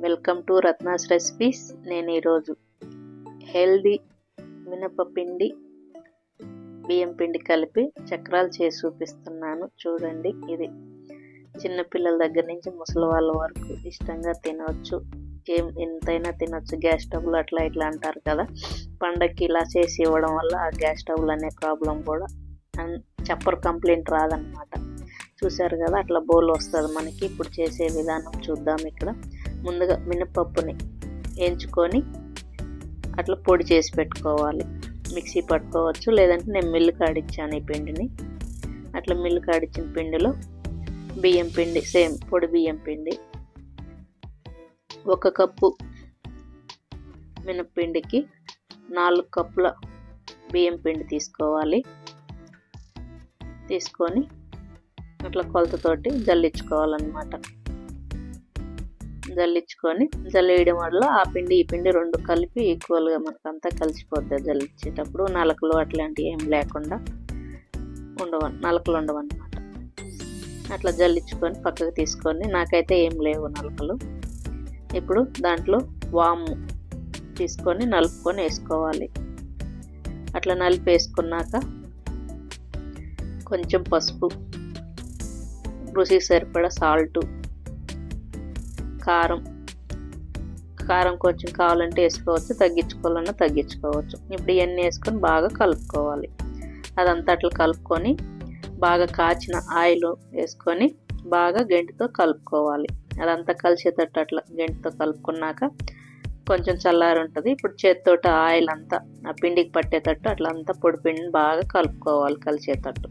Welcome to Ratna's recipes. నేను ఈరోజు healthy మినపపిండి బియ్యం పిండి కలిపి చక్రాలు చేసి చూపిస్తున్నాను. చూడండి ఇది చిన్నపిల్లల దగ్గర నుంచి ముసలి వాళ్ళ వరకు ఇష్టంగా తినవచ్చు ఏం ఎంతైనా తినొచ్చు. గ్యాస్ స్టవ్లు అట్లా ఇట్లా అంటారు కదా. పండక్కి ఇలా చేసి ఇవ్వడం వల్ల ఆ గ్యాస్ స్టవ్లు అనే ప్రాబ్లం కూడా అన్- చెప్పరు కంప్లైంట్ రాదనమాట చూసారు కదా అట్లా బౌల్ వస్తుంది మనకి. ఇప్పుడు చేసే విధానం చూద్దాం ఇక్కడ. ముందుగా మినపప్పుని వేయించుకొని అట్లా పొడి చేసి పెట్టుకోవాలి. మిక్సీ పట్టుకోవచ్చు లేదంటే నేను మిల్లు కాడిచ్చాను ఈ పిండిని. అట్లా మిల్లు కాడిచ్చిన పిండిలో బియ్యం పిండి సేమ్ పొడి బియ్యం పిండి ఒక కప్పు మినప్పిండికి నాలుగు కప్పుల బియ్యం పిండి తీసుకోవాలి. తీసుకొని అట్లా కొలతతోటి జల్లించుకోవాలన్నమాట. జల్లించుకొని జల్లేయడం వల్ల ఆ పిండి ఈ పిండి రెండు కలిపి ఈక్వల్గా మనకు అంతా కలిసిపోద్ది జల్లించేటప్పుడు. నలకలు అట్లాంటివి ఏం లేకుండా ఉండవు నలకలు ఉండవు అనమాట అట్లా జల్లించుకొని పక్కకు తీసుకొని నాకైతే ఏం లేవు నలకలు. ఇప్పుడు దాంట్లో వాము తీసుకొని నలుపుకొని వేసుకోవాలి. అట్లా నలిపి వేసుకున్నాక కొంచెం పసుపు రుచికి సరిపడా సాల్టు కారం. కారం కొంచెం కావాలంటే వేసుకోవచ్చు తగ్గించుకోవాలన్నా తగ్గించుకోవచ్చు. ఇప్పుడు ఇవన్నీ వేసుకొని బాగా కలుపుకోవాలి. అదంతా అట్లా కలుపుకొని బాగా కాచిన ఆయిల్ వేసుకొని బాగా గంటితో కలుపుకోవాలి. అదంతా కలిసేటట్టు అట్లా గంటితో కలుపుకున్నాక కొంచెం చల్లారి ఉంటుంది. ఇప్పుడు చేతితోటి ఆయిల్ అంతా ఆ పిండికి పట్టేటట్టు అట్లా అంతా పొడి పిండిని బాగా కలుపుకోవాలి కలిసేటట్టు.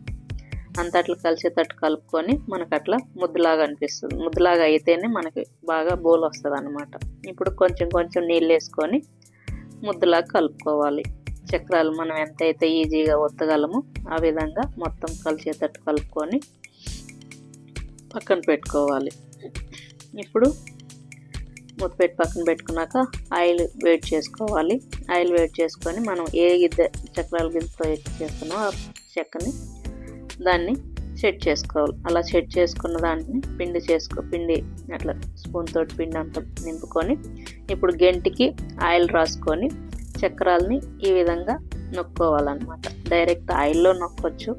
అంతట్లు కలిసేటట్టు కలుపుకొని మనకు అట్లా ముద్దలాగా అనిపిస్తుంది. ముద్దలాగా అయితేనే మనకి బాగా బోల్ వస్తుంది అనమాట ఇప్పుడు కొంచెం కొంచెం నీళ్ళు వేసుకొని ముద్దలాగా కలుపుకోవాలి. చక్రాలు మనం ఎంతైతే ఈజీగా ఒత్తగలమో ఆ విధంగా మొత్తం కలిసేటట్టు కలుపుకొని పక్కన పెట్టుకోవాలి. ఇప్పుడు మూత పెట్టి పక్కన పెట్టుకున్నాక ఆయిల్ వేడి చేసుకోవాలి. ఆయిల్ వేడి చేసుకొని మనం ఏ గిద్దె చక్రాల గిద్దెతో చేస్తున్నామో ఆ చెక్కని దాన్ని సెట్ చేసుకోవాలి. అలా సెట్ చేసుకున్న దాన్ని పిండి చేసుకో పిండి అట్లా స్పూన్ తోటి పిండి అంతా నింపుకొని ఇప్పుడు గెంటికి ఆయిల్ రాసుకొని చక్రాలని ఈ విధంగా నొక్కోవాలన్నమాట. డైరెక్ట్ ఆయిల్లో నొక్కొచ్చు.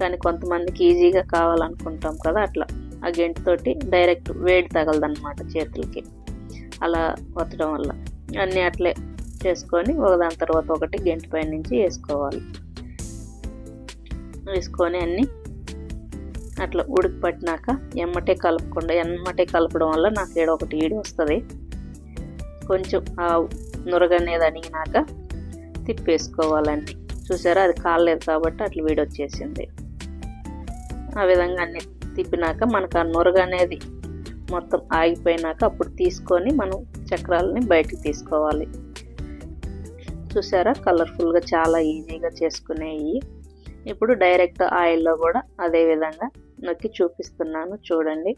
కానీ కొంతమందికి ఈజీగా కావాలనుకుంటాం కదా అట్లా. ఆ గెంటితోటి డైరెక్ట్ వేడి తగలదన్నమాట చేతులకి. అలా కొత్తడం వల్ల. అన్నీ అట్లే చేసుకొని ఒకదాని తర్వాత ఒకటి గెంటి పైన నుంచి వేసుకోవాలి. వేసుకొని అన్నీ అట్లా ఉడికి పట్టినాక ఎమ్మటే కలపకుండా ఎమ్మటే కలపడం వల్ల నాకు ఏడో ఒకటి ఈడి వస్తుంది. కొంచెం ఆ నురగనేది అణిగినాక తిప్పేసుకోవాలండి. చూసారా? అది కాలేదు కాబట్టి అట్లా వీడొచ్చేసింది ఆ విధంగా అన్ని తిప్పినాక మనకు ఆ నురగ అనేది మొత్తం ఆగిపోయినాక అప్పుడు తీసుకొని మనం చక్రాలని బయటకు తీసుకోవాలి. చూసారా? కలర్ఫుల్గా చాలా ఈజీగా చేసుకునేవి ఇప్పుడు డైరెక్ట్ ఆయిల్లో కూడా అదే విధంగా నొక్కి చూపిస్తున్నాను చూడండి.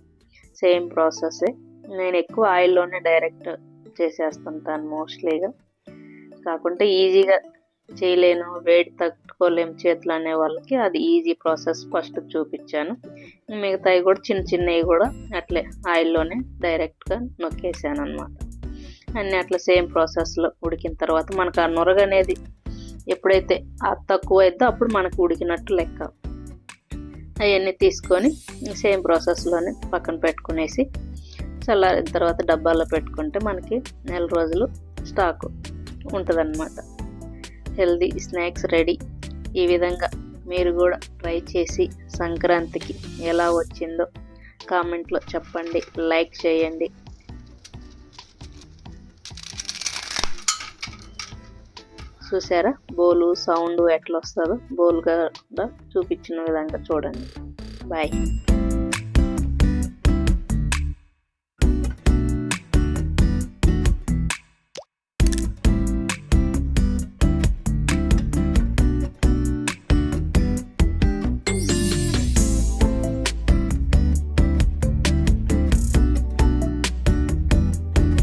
Same process. నేను ఎక్కువ ఆయిల్లోనే డైరెక్ట్ చేసేస్తుంటాను మోస్ట్లీగా కాకుంటే ఈజీగా చేయలేను వేడి తట్టుకోలేము చేతులు అనే వాళ్ళకి. అది ఈజీ ప్రాసెస్ ఫస్ట్ చూపించాను. మిగతావి కూడా చిన్న చిన్నవి కూడా అట్లే ఆయిల్లోనే డైరెక్ట్గా నొక్కేసాను అనమాట అన్నీ అట్లా సేమ్ ప్రాసెస్లో ఉడికిన తర్వాత మనకు ఆ నురగ అనేది ఎప్పుడైతే ఆ తక్కువ అయితే అప్పుడు మనకు ఉడికినట్టు లెక్క. అవన్నీ తీసుకొని సేమ్ ప్రాసెస్లోనే పక్కన పెట్టుకునేసి చల్లారిన తర్వాత డబ్బాలో పెట్టుకుంటే మనకి నెల రోజులు స్టాక్ ఉంటుందన్నమాట. Healthy snacks ready. ఈ విధంగా మీరు కూడా ట్రై చేసి సంక్రాంతికి ఎలా వచ్చిందో కామెంట్లో చెప్పండి. లైక్ చేయండి. చూసారా? బోలు సౌండ్ ఎట్లా వస్తుందో బోల్గా కూడా చూపించిన విధంగా చూడండి. బాయ్.